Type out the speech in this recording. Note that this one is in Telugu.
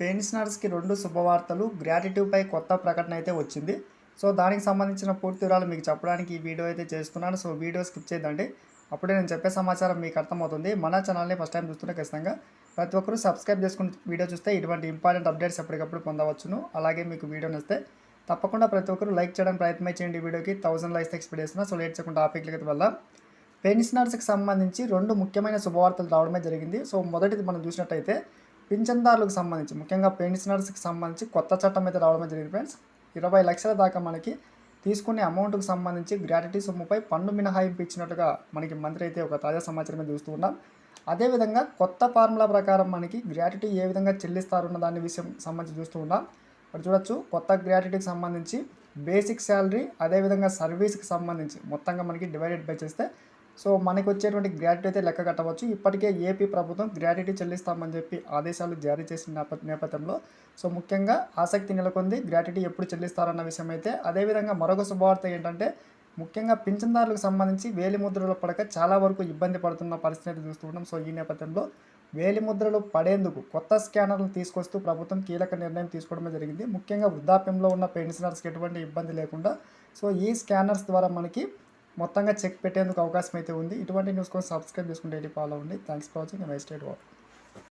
పెన్షనర్స్కి రెండు శుభవార్తలు. గ్రాటిట్యూడ్పై కొత్త ప్రకటన అయితే వచ్చింది. సో దానికి సంబంధించిన పూర్తి వివరాలు మీకు చెప్పడానికి ఈ వీడియో అయితే చేస్తున్నాను. సో వీడియో స్కిప్ చేయదండి అప్పుడే నేను చెప్పే సమాచారం మీకు అర్థమవుతుంది. మన ఛానల్ని ఫస్ట్ టైం చూస్తుంటే ఖచ్చితంగా ప్రతి ఒక్కరూ సబ్స్క్రైబ్ చేసుకుని వీడియో చూస్తే ఇటువంటి ఇంపార్టెంట్ అప్డేట్స్ ఎప్పటికప్పుడు పొందవచ్చును. అలాగే మీకు వీడియో నచ్చితే తప్పకుండా ప్రతి ఒక్కరు లైక్ చేయడానికి ప్రయత్నం చేయండి వీడియోకి. థౌసండ్ లైక్స్ ఎక్స్పెక్ట్ చేస్తున్నా. సో లేట్ చేయకుండా టాపిక్లకి అయితే వెళ్దాం. పెన్షనర్స్కి సంబంధించి రెండు ముఖ్యమైన శుభవార్తలు రావడమే జరిగింది. సో మొదటిది మనం చూసినట్టయితే పింఛన్దారులకు సంబంధించి ముఖ్యంగా పెన్షనర్స్కి సంబంధించి కొత్త చట్టం అయితే రావడం జరిగింది ఫ్రెండ్స్. ఇరవై లక్షల దాకా మనకి తీసుకునే అమౌంట్కి సంబంధించి గ్రాట్యుటీ సొమ్ముపై పన్ను మినహాయింపు ఇచ్చినట్టుగా మనకి మంత్రి అయితే ఒక తాజా సమాచారం చూస్తూ ఉన్నాం. అదేవిధంగా కొత్త ఫార్ములా ప్రకారం మనకి గ్రాట్యుటీ ఏ విధంగా చెల్లిస్తారన్న దాని విషయం సంబంధించి చూస్తూ ఉన్నాం. ఇక్కడ చూడొచ్చు కొత్త గ్రాట్యుటీకి సంబంధించి బేసిక్ శాలరీ అదేవిధంగా సర్వీస్కి సంబంధించి మొత్తంగా మనకి డివైడెడ్ బై చేస్తే సో మనకు వచ్చేటువంటి గ్రాట్యుటీ అయితే లెక్క కట్టవచ్చు. ఇప్పటికే ఏపీ ప్రభుత్వం గ్రాట్యుటీ చెల్లిస్తామని చెప్పి ఆదేశాలు జారీ చేసిన నేప నేపథ్యంలో సో ముఖ్యంగా ఆసక్తి నెలకొంది. గ్రాట్యుటీ ఎప్పుడు చెల్లిస్తారన్న విషయం అయితే అదేవిధంగా మరొక శుభవార్త ఏంటంటే ముఖ్యంగా పింఛన్దారులకు సంబంధించి వేలి ముద్రలు పడక చాలా వరకు ఇబ్బంది పడుతున్న పరిస్థితి అయితే సో ఈ నేపథ్యంలో వేలి ముద్రలు పడేందుకు కొత్త స్కానర్లు తీసుకొస్తూ ప్రభుత్వం కీలక నిర్ణయం తీసుకోవడమే జరిగింది. ముఖ్యంగా వృద్ధాప్యంలో ఉన్న పెన్షనర్స్కి ఎటువంటి ఇబ్బంది లేకుండా సో ఈ స్కానర్స్ ద్వారా మనకి మొత్తంగా చెక్ పెట్టేందుకు అవకాశం అయితే ఉంది. ఇటువంటి న్యూస్ కోసం సబ్స్క్రైబ్ చేసుకుంటే ఫాలో అవ్వండి. Thanks for watching and date what